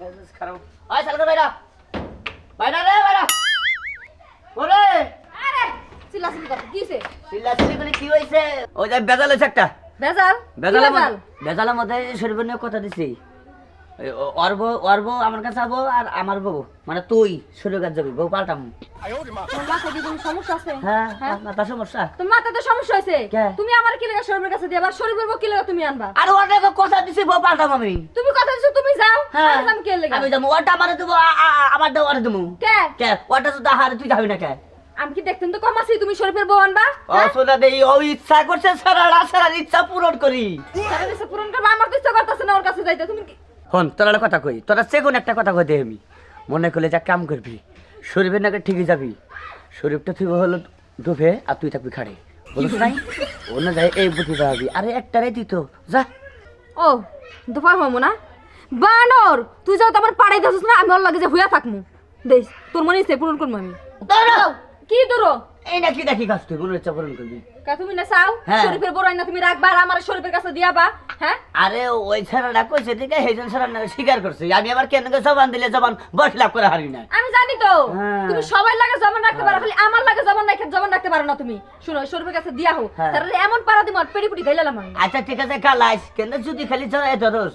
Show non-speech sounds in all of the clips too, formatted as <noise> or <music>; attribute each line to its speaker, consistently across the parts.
Speaker 1: মেজাজ খারাপ আয় চালকে বাইরা বাইরা রে বাইরা ওরে
Speaker 2: আরে চিল্লাচিল্লি কর কিছে
Speaker 1: কি হইছে? ওই যে বেজাল হইছে একটা।
Speaker 2: বেজাল
Speaker 1: বেজালের মধ্যে বেজালের মধ্যে শরীফের নিয়ে কথা দিছি। ওর বউ আমার কাছে যাব আর আমার বউ। মানে তুই কাছে যাবি বউ পাল্টাম
Speaker 2: সমস্যা আছে?
Speaker 1: হ্যাঁ
Speaker 2: হ্যাঁ?
Speaker 1: মাথা সমস্যা।
Speaker 2: তোমার মাথাতে সমস্যা হয়েছে।
Speaker 1: কে?
Speaker 2: তুমি আমার কি লাগা শরীরের কাছে দিবা? শরীরের বউ কি লাগা তুমি আনবা?
Speaker 1: আর অনেক কথা দিছি বউ পাল্টাম আমি।
Speaker 2: তুমি কথা দিছো তুমি যাও।
Speaker 1: হ্যাঁ।
Speaker 2: আমি যাম লাগা?
Speaker 1: আমি যাব ওটা আমার দেবো আ- আ- আ- আমার দেবো ওটা দেবো।
Speaker 2: কে?
Speaker 1: কে? ওটা তো তাহার তুই যাবি না কে?
Speaker 2: আমি কি দেখতেন তো কম আছি তুমি শরীফের বউ আনবা?
Speaker 1: অসুবিধা নেই ও ইচ্ছা করছে সারা সারা ইচ্ছা পূরণ করি।
Speaker 2: সারা দেশে পূরণ করবা আমার তো ইচ্ছা করতেছে না ওর কাছে যাইতে। তুমি
Speaker 1: হন তোরা কথা কই? তোরা সে কোন একটা কথা কই দে আমি মনে করলে যা কাম করবি। শরীফের নাকি ঠিকই যাবি। শরীফটা তুই হলো ডুবে আর তুই থাকবি খাড়ে। বলিস নাই? অন্য যায় এই বুদ্ধি যাবি আরে একটা রে দিত যা।
Speaker 2: ও দুপার হমু না? বানর তুই যাও তো আমার পাড়াই দিছিস না আমি ওর লাগে যে হুইয়া থাকমু। দেখ তোর মনে ইচ্ছে পূরণ করব আমি?
Speaker 1: দাঁড়াও!
Speaker 2: কি দূরো
Speaker 1: এই নাকি নাকি কাজ তুই? ইচ্ছা পূরণ করবি।
Speaker 2: কা তুমি না চাও?
Speaker 1: হ্যাঁ।
Speaker 2: শরীফের না তুমি রাখবা আর আমার শরীফের কাছে দিয়াবা হ্যাঁ?
Speaker 1: আরে ওই ছাড়াটা কইছে ঠিক আছে সেইজন ছাড়া স্বীকার করছে। আমি আবার কেন জবান দিলে? জবান বস লাভ করে হারি না।
Speaker 2: আমি জানি তো।
Speaker 1: হ্যাঁ।
Speaker 2: তুমি সবাই লাগে জমান রাখতে পারো খালি আমার লাগে জমান রাখতে জমান রাখতে পারো না তুমি। শুনো শরীফের কাছে দিয়া
Speaker 1: হ্যাঁ।
Speaker 2: তাহলে এমন পাড়া দিমর পেড়ি পুটি গাইলাম আমি।
Speaker 1: আচ্ছা ঠিক আছে কালাইস। কেন যদি খালি জড়াই ধরস?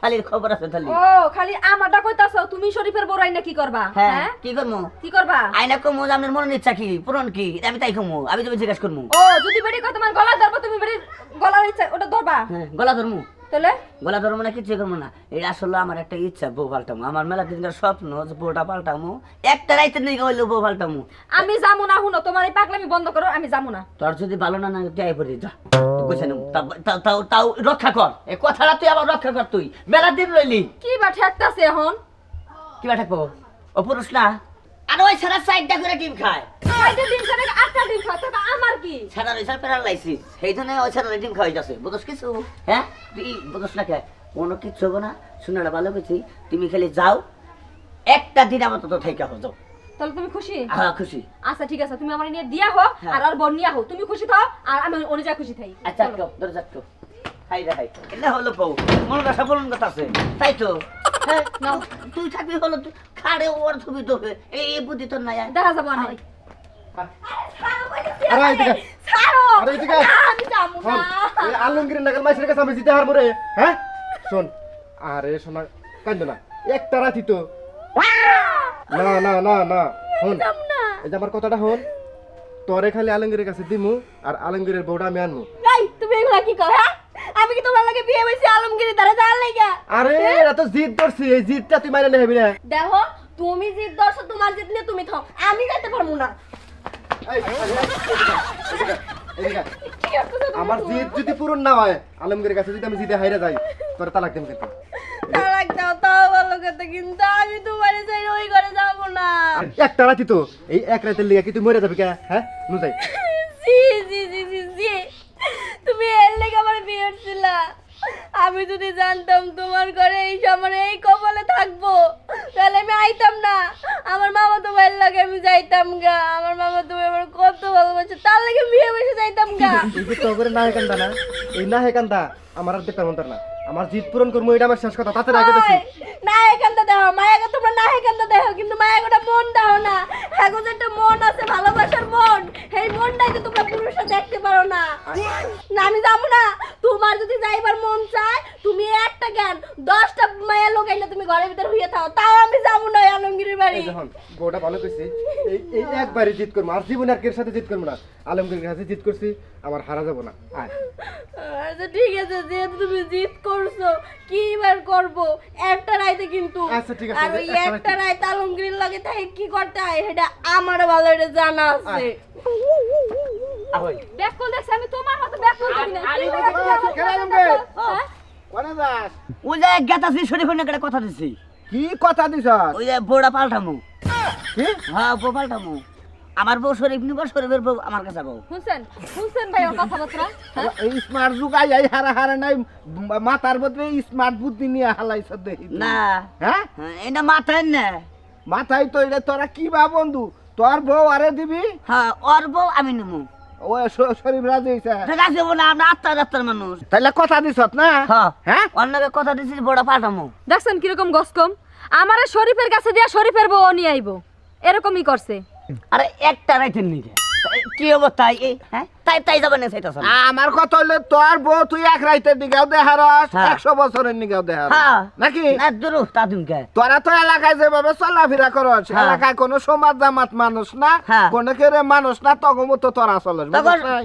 Speaker 1: শালির খবর আছে তাহলে।
Speaker 2: ও খালি আমারটা কইতাছো তুমি শরীফের বড় আইনা কি করবা?
Speaker 1: হ্যাঁ
Speaker 2: হ্যাঁ?
Speaker 1: কি করব
Speaker 2: কি করবা?
Speaker 1: আইনা কমু আপনার মনের ইচ্ছা কি? পূরণ কি? আমি তাই কমু আমি তুমি জিজ্ঞাসা করব
Speaker 2: ও যদি বেড়ি কয় তোমার গলা ধরবা তুমি বেড়ি গলার ইচ্ছা ওটা ধরবা?
Speaker 1: হ্যাঁ গলা ধরমু।
Speaker 2: তাহলে?
Speaker 1: গলা ধরবো না কিছু করব না। এটা আসলে আমার একটা ইচ্ছা বউ পাল্টামু। আমার মেলা দিনকার স্বপ্ন যে বউটা পাল্টামু। একটা রাইতে নিয়ে হইলে বউ পাল্টামু।
Speaker 2: আমি যাব না হুনো তোমার এই পাগলামি বন্ধ করো আমি যাব না।
Speaker 1: তোর যদি ভালো না না তুই আই পড়ি যা। তাও তাও তাও রক্ষা কর। কথাটা তুই আবার রক্ষা কর তুই। মেলা দিন রইলি।
Speaker 2: কি বা ঠেকতাছে এখন?
Speaker 1: ও পুরুষ না? আর ওই সাইডটা করে ডিম খায়।
Speaker 2: আটটা আমার কি?
Speaker 1: ছাড়া রয়েছে প্যারালাইসিস সেই জন্য ওই ছাড়া ডিম খাওয়াই যাচ্ছে। বুঝস কিছু? হ্যাঁ? তুই না কে? কোনো হব না। শুনে ভালো কিছু তুমি খালি যাও। একটা দিন আমার তো থেকে হো যাও।
Speaker 2: তাহলে তুমি খুশি?
Speaker 1: হ্যাঁ খুশি।
Speaker 2: আচ্ছা ঠিক আছে তুমি আমার নিয়ে দিয়া হো
Speaker 1: হ্যাঁ।
Speaker 2: আর আর বোন নিয়া হো। তুমি খুশি থাও আর আমি অনুযায়ী খুশি থাই।
Speaker 1: আচ্ছা
Speaker 2: চলো।
Speaker 1: তো ধরে যাচ্ছ হাই রে হাই। এটা হলো বউ। মন কথা বলুন কথা আছে। তাই তো? হ্যাঁ
Speaker 2: নাও।
Speaker 1: তুই থাকবি হলো তুই খাড়ে ওর ছবি তো এই এই বুদ্ধি তোর নাই আর।
Speaker 2: দেখা যাব না
Speaker 3: আরে এদিকে আরে
Speaker 2: আমি যাব
Speaker 3: শোন
Speaker 2: না
Speaker 3: এই আলমগীরের নাগাল মাইসের কাছে আমি জিতে হার মরে হ্যাঁ? শোন আরে শোনা কান্দ না। একটা রাতি তো না না না না হন। এই যে আমার কথাটা হন তোরে খালি আলমগীরের কাছে দিমু আর আলমগীরের বউটা আমি আনমু।
Speaker 2: এই তুমি এগুলা কি কর হ্যাঁ? আমি কি তোমার লাগে বিয়ে হইছি আলমগিরি দ্বারা জান লাগা?
Speaker 3: আরে এরা তো জিদ ধরছি এই জিদটা তুই মাইনে নেবি না।
Speaker 2: দেখো তুমি জিদ দর্শ তোমার জিদ নিয়ে তুমি থাও আমি যেতে পারব না?
Speaker 3: আমার জিদ যদি পূরণ না হয় আলমগীরের কাছে যদি আমি জিদে হাইরে যাই তোরে তালাক দেবো কিন্তু।
Speaker 2: তালাক কথা কিন্তু আমি তোমার চাই ওই ঘরে যাব না।
Speaker 3: একটা রাতি তো এই এক রাতের লিগে কি তুই মরে যাবি কে? হ্যাঁ? নু যাই।
Speaker 2: জি জি জি জি জি তুমি এর লেগে আমার বিয়ে হচ্ছিলা। আমি যদি জানতাম তোমার ঘরে এই সময় এই কপালে থাকব তাহলে আমি আইতাম না আমার মামা তো ভাইয়ের লাগে আমি যাইতাম গা। আমার মামা তুমি আমার কত ভালোবাসে তার লাগে বিয়ে বসে যাইতাম গা।
Speaker 3: এই তো করে না হেকান্দা না এই না হেকান্দা আমার আর দেখতে মন্তর না। আমার জিত পূরণ করব এটা আমার শেষ কথা তাতে রাখে দিছি
Speaker 2: না দেখো মায়াকে তোমরা না এখানটা দেখো কিন্তু মায়াকে মন দাও না। এখন যে একটা মন আছে ভালোবাসার মন এই মনটাকে তোমরা পুরুষরা দেখতে পারো না। না আমি যাব না। তোমার যদি যাইবার মন চায় তুমি একটা জ্ঞান দশটা মায়া লোক এনে তুমি ঘরের ভিতরে হইয়া থাও। তাও আমি যাব না আলমগীরের বাড়ি।
Speaker 3: গোটা যখন বউটা ভালো কইছি। এই একবারে জিত করব আর জীবন আর কের সাথে জিদ করব না? আলমগীরের কাছে জিদ করছি আমার হারা যাব না। আয়।
Speaker 2: আচ্ছা ঠিক আছে যেহেতু তুমি জিদ করছ কি বার করব? একটা রাইতে কিন্তু।
Speaker 3: আচ্ছা, ঠিক আছে,
Speaker 2: আর ওই
Speaker 3: একটা
Speaker 2: রাইতে আলমগীরের লাগে তাই কি করতে হয়? সেটা আমার ভালো এটা জানা আছে।
Speaker 1: আহই
Speaker 2: দেখছি আমি তোমার মতো করি না।
Speaker 1: আরে,
Speaker 3: আলমগীর?
Speaker 2: হ্যাঁ?
Speaker 3: কোনে যাস?
Speaker 1: ওই যে গেতাছি শরীফের নাকি কথা দিছি।
Speaker 3: কি কথা দিছ
Speaker 1: ওই যে বউটা পাল্টামু।
Speaker 3: কি?
Speaker 1: হ্যাঁ পাল্টামু। আমার বউ শরীফ নিব শরীফের বউ আমার কাছে বউ।
Speaker 2: শুনছেন শুনছেন ভাই ওর কথাবার্তা? হ্যাঁ?
Speaker 3: এই স্মার্ট যুগ আই আই হারা হারা নাই মাথার বদলে স্মার্ট বুদ্ধি নিয়ে হালাইছ দেখি
Speaker 1: না।
Speaker 3: হ্যাঁ?
Speaker 1: হ্যাঁ, এটা মাথায় না।
Speaker 3: মাথায় তো এটা তোরা কি বা বন্ধু? তোর বউ আরে দিবি?
Speaker 1: হ্যাঁ ওর বউ আমি নিমু
Speaker 3: ও শরীফ রাজি হইছে।
Speaker 1: রাজি হব আমরা আত্মার আত্মার মানুষ।
Speaker 3: তাহলে কথা দিছত না?
Speaker 1: হ্যাঁ। অন্যকে কথা দিচ্ছি বড় পাঠামো।
Speaker 4: দেখছেন কীরকম গসকম? আমারে শরীফের কাছে দিয়া শরীফের বউ নিয়ে আইবো। এরকমই করছে।
Speaker 1: আরে একটা রাইতের নিজে কি অবস্থা? হ্যাঁ? তাই তাই যাবে সেটা
Speaker 3: আমার কথা হইলে তোর বউ তুই এক রাইতের দিকেও দেহারস
Speaker 1: হ্যাঁ।
Speaker 3: একশো বছরের দিকেও দেহারস।
Speaker 1: হ্যাঁ।
Speaker 3: নাকি? তোরা তো এলাকায় যেভাবে চলাফেরা করস
Speaker 1: হ্যাঁ।
Speaker 3: এলাকায় কোনো সমাজ জামাত মানুষ না
Speaker 1: হ্যাঁ।
Speaker 3: কোনো কেরে মানুষ না তখন তো তোরা চলস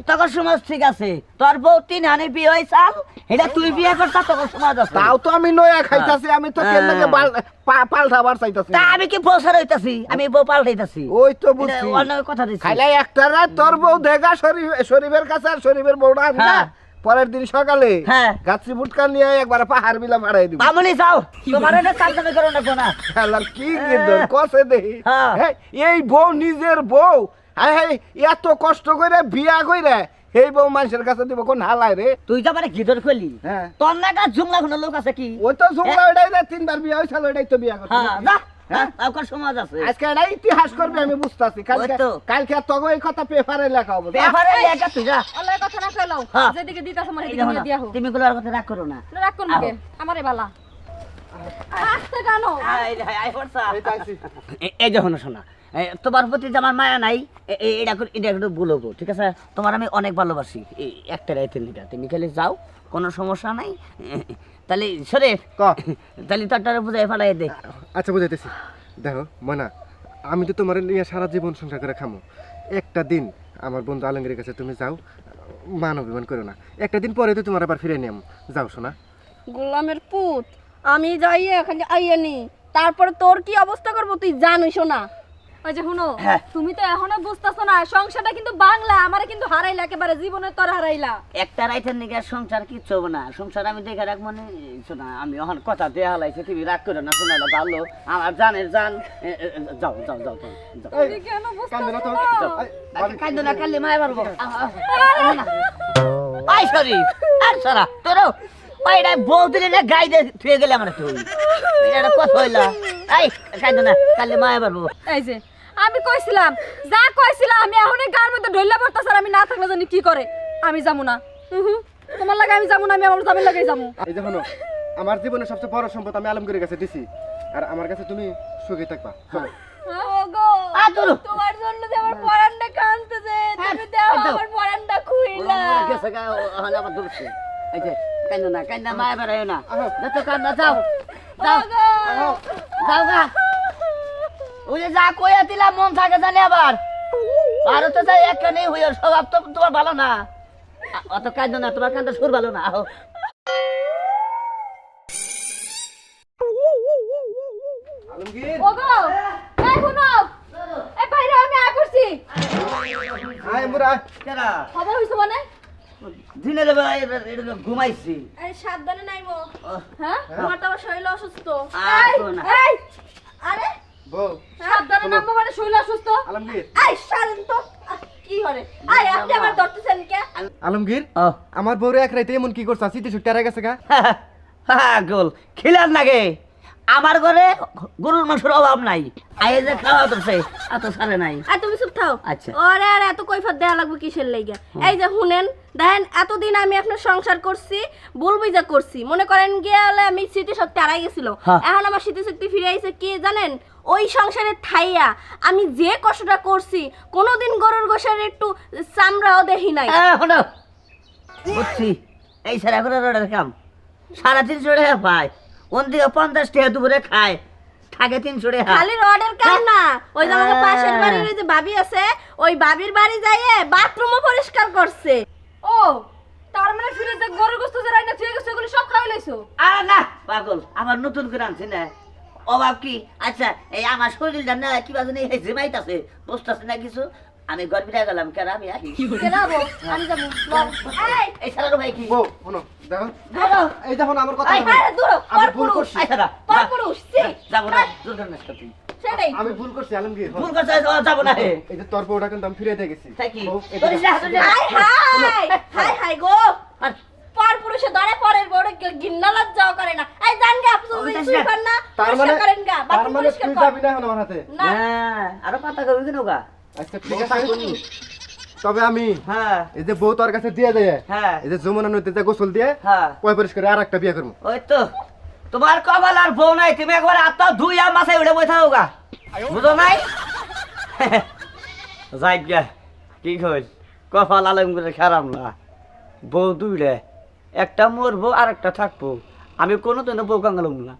Speaker 1: তখন সমাজ ঠিক আছে। তোর বউ তিন হানি বিয়ে হয়েছাল এটা তুই বিয়ে করতা তখন সমাজ আছে।
Speaker 3: তাও তো আমি নয়া খাইতাছি আমি তো
Speaker 1: হ্যাঁ।
Speaker 3: কেন পাল্টাবার চাইতাছি।
Speaker 1: আমি কি বছর হইতাছি? আমি বউ পাল্টাইতাছি।
Speaker 3: ওই তো বুঝছি।
Speaker 1: অন্য কথা দিচ্ছি
Speaker 3: খাইলে একটা রাত তোর বউ দেখা শরীফ শরীফের কাছে আর শরীফের বউটা আমি
Speaker 1: হ্যাঁ।
Speaker 3: পরের দিন সকালে
Speaker 1: হ্যাঁ।
Speaker 3: গাছি বুটকা নিয়ে একবার পাহাড় বিলা মারাই দিব।
Speaker 1: মামুনি যাও তোমার এটা চালতামি করো না কোনা
Speaker 3: খেলার কি দেহি।
Speaker 1: হ্যাঁ।
Speaker 3: হ্যাঁ, এই বউ নিজের বউ। হ্যাঁ এত কষ্ট করে বিয়া কইরা এই বউ মানুষের কাছে দিব কোন হালায় রে?
Speaker 1: তুই তো মানে গিদর খুলি
Speaker 3: হ্যাঁ।
Speaker 1: তোর না জুংলা কোনো লোক আছে কি?
Speaker 3: ওই তো জুমলা ওইটাই না তিনবার বিয়া হয়েছিল ওইটাই তো বিয়া করছে
Speaker 1: হ্যাঁ? যা সমাজ আছে।
Speaker 3: আজকে এটা ইতিহাস করবে আমি বুঝতেছি। কালকে কালকে তোকে এই কথা পেপারে লেখা হবে।
Speaker 1: পেপারে লেখা তুই যা।
Speaker 4: আল্লাহ কথা না কইলাও। যেদিকে দিতাছ আমার এদিকে নিয়ে দিয়া হোক।
Speaker 1: তুমি গুলোর কথা রাগ করো না।
Speaker 4: রাগ করব কে? আমারে বালা।
Speaker 2: আসতে কেন
Speaker 1: আই পড়ছা।
Speaker 3: এই তো আইছি।
Speaker 1: এ- এই দেখো না শোনা। তোমার প্রতি যে আমার মায়া নাই এটা একটু বলব ঠিক আছে? তোমার আমি অনেক ভালোবাসি একটা রাইতে নিটা তুমি খালি যাও কোনো সমস্যা নাই। তাহলে সরে
Speaker 3: ক।
Speaker 1: তাহলে তোরটারে বুঝাই ফেলাই দে।
Speaker 3: আচ্ছা বুঝাইতেছি। দেখো মনা আমি তো তোমার নিয়ে সারা জীবন সংসার করে খামো। একটা দিন আমার বন্ধু আলমগীরের কাছে তুমি যাও মান অভিমান করো না। একটা দিন পরে তো তোমার আবার ফিরে নিয়াম যাও শোনা
Speaker 2: গোলামের পুত আমি যাই এখানে আইয়ে নি। তারপরে তোর কি অবস্থা করব তুই জানিস না
Speaker 4: ওই যে শুনো
Speaker 1: হ্যাঁ।
Speaker 4: তুমি তো এখনও বুঝতেছো না সংসারটা কিন্তু বাংলা আমারে কিন্তু হারাইলা একেবারে জীবনে তোর হারাইলা।
Speaker 1: একটা রাইতের নিকে সংসার কিচ্ছু হবে না সংসার আমি দেখে রাখ মানে শোনা আমি এখন কথা দেয়া হালাইছে তুমি রাগ করো না শোনা না ভালো আমার জানের জান যাও যাও যাও
Speaker 3: কান্দো না
Speaker 1: না? কান্দলে মায়া পারব আই সরি আর সারা তোরও ওইটা বউ দিলে না গাই দিয়ে থুয়ে গেলে আমার তুই এটা কথা হইলা। আই কান্দো না কালে মায়া পারব
Speaker 4: এই যে আমি কইছিলাম যা কইছিলাম আমি এখন এই গার মধ্যে ঢইলা পড়তাছ আর আমি না থাকলে জানি কি করে। আমি যাব না। তোমার লাগে আমি যাব না আমি আমার জামিন লাগাই যাব।
Speaker 3: এই দেখো আমার জীবনের সবচেয়ে বড় সম্পদ আমি আলমগীরের কাছে দিছি। আর আমার কাছে তুমি সুখী থাকবা। চলো।
Speaker 2: ওগো। তোমার জন্য যে আমার পরানটা কাঁদতেছে তুমি দাও
Speaker 1: দাও।
Speaker 2: আমার পরানটা খুইলা।
Speaker 1: গেছে গা হলে আবার ধরছে। এই যে কান্দো না কান্দা মায়া বেড়ায় না। যত কান্দা যাও। যাও।
Speaker 3: আহো।
Speaker 1: যাও গা। ওই যে যা কইয়া দিলাম মন থাকে জানি আবার। আর তো যাই একটা নেই হইয়া স্বভাব তো তোমার ভালো না। অত কান্দো না তোমার কান্দা সুর ভালো না আহো।
Speaker 4: ওগো এই শুনো এই বাইরে আমি আয় করছি।
Speaker 3: আয় মুরা
Speaker 1: কেরা?
Speaker 4: খবর হইছো মানে?
Speaker 1: ঘুমাইছি।
Speaker 2: এই সাবধানে নাইবো।
Speaker 1: ও,
Speaker 4: হ্যাঁ?
Speaker 2: তোমার তো আবার শরীর অসুস্থ।
Speaker 4: এই
Speaker 2: আরে
Speaker 3: বউ।
Speaker 4: সাবধানে নামবো মানে শরীর অসুস্থ?
Speaker 3: আলমগীর।
Speaker 2: এই শালেন তো। কি করে? আয় আপনি আমার ধরতেছেন কে?
Speaker 3: আলমগীর আমার বউরে এক রাইতে এমন কি করছা? সিটি ছুটি গেছে গা।
Speaker 1: হ্যাঁ গোল। খিলার লাগে আমার ঘরে গরুর মাংসের অভাব নাই। আয়ে যে খাওয়া তোছে এত সারে নাই।
Speaker 2: আর তুমি চুপ থাও।
Speaker 1: আচ্ছা।
Speaker 2: ওরে আর এত কৈফত দেয়া লাগবে কিসের লাইগা এই যে শুনেন দেখেন এতদিন আমি আপনার সংসার করছি বলবই যা করছি। মনে করেন গেলে আমি স্মৃতি শক্তি হারাই গেছিল।
Speaker 1: হ্যাঁ।
Speaker 2: এখন আমার স্মৃতি শক্তি ফিরে আইছে কি জানেন? ওই সংসারে থাইয়া আমি যে কষ্টটা করছি কোনোদিন গরুর গোসার একটু চামড়াও দেখি নাই।
Speaker 1: শোনো। বুঝছি এই সারা করে রোডের কাম। সাড়ে তিনশো টাকা পায় ওন দিকে পঞ্চাশ টাকা দুপুরে খায় থাকে তিনশো টাকা।
Speaker 2: খালি রডের কাম না। ওই যে আমাদের
Speaker 1: হ্যাঁ।
Speaker 2: পাশের বাড়ির ওই যে ভাবি আছে ওই ভাবির বাড়ি যাইয়ে বাথরুমও পরিষ্কার করছে।
Speaker 4: ও তার মানে ফিরে যে গরুর গোস্ত যে রাইনা থুয়ে গেছে ওগুলো সব খাই লাইছো?
Speaker 1: আর না পাগল আমার নতুন করে আনছি না। অভাব কি? আচ্ছা এই আমার শরীরটা না কি বাজে নেই জিমাইতাছে বসতেছে না কিছু? আমি ঘর গেলাম কেন আমি আহি?
Speaker 2: আমি যাব। এই!
Speaker 1: এই সারার ভাই কি?
Speaker 3: বউ শোনো দেখো।
Speaker 1: ধরো।
Speaker 3: এই দেখো আমার কথা আমি ভুল করছি।
Speaker 1: সারা
Speaker 2: পরপুরুষ ছি।
Speaker 1: যাব না দুর্ঘটনা তুই
Speaker 3: আমি ভুল করছি আলমগীর
Speaker 1: ভুল করছে যাব না। হে
Speaker 3: এই যে তোর বউটা কিন্তু আমি ফিরে দিয়ে গেছি।
Speaker 2: হাই! হাই হাই হাই গো!
Speaker 1: আর
Speaker 2: পরপুরুষে ধরে পরের বড় গিন্না লজ্জাও করে না। এই জান গা আপনি সুই
Speaker 1: না।
Speaker 2: করেন না
Speaker 3: তার মানে তার মানে তুই যাবি না এখন আমার হাতে?
Speaker 2: না।
Speaker 1: হ্যাঁ, আরও পাতা কবি কেন গা?
Speaker 3: আচ্ছা ঠিক আছে তবে আমি
Speaker 1: হ্যাঁ।
Speaker 3: এই যে বউ তোর কাছে দিয়ে দেয়
Speaker 1: হ্যাঁ।
Speaker 3: এই যে যমুনা নদীতে গোসল দিয়ে
Speaker 1: হ্যাঁ।
Speaker 3: পয় পরিষ্কার আর একটা বিয়ে করব?
Speaker 1: ওই তো তোমার কপাল আর বউ নাই তুমি একবার আত্মা ধুই আর মাথায় উঠে বসে থাকো গা। বুঝো নাই? <laughs> যাই গা কি কইল? কপাল আলম করে খারাপ না। বউ দুইলে একটা মরবো আর একটা থাকব। আমি কোনোদিনও বউ কাঙ্গালুম না।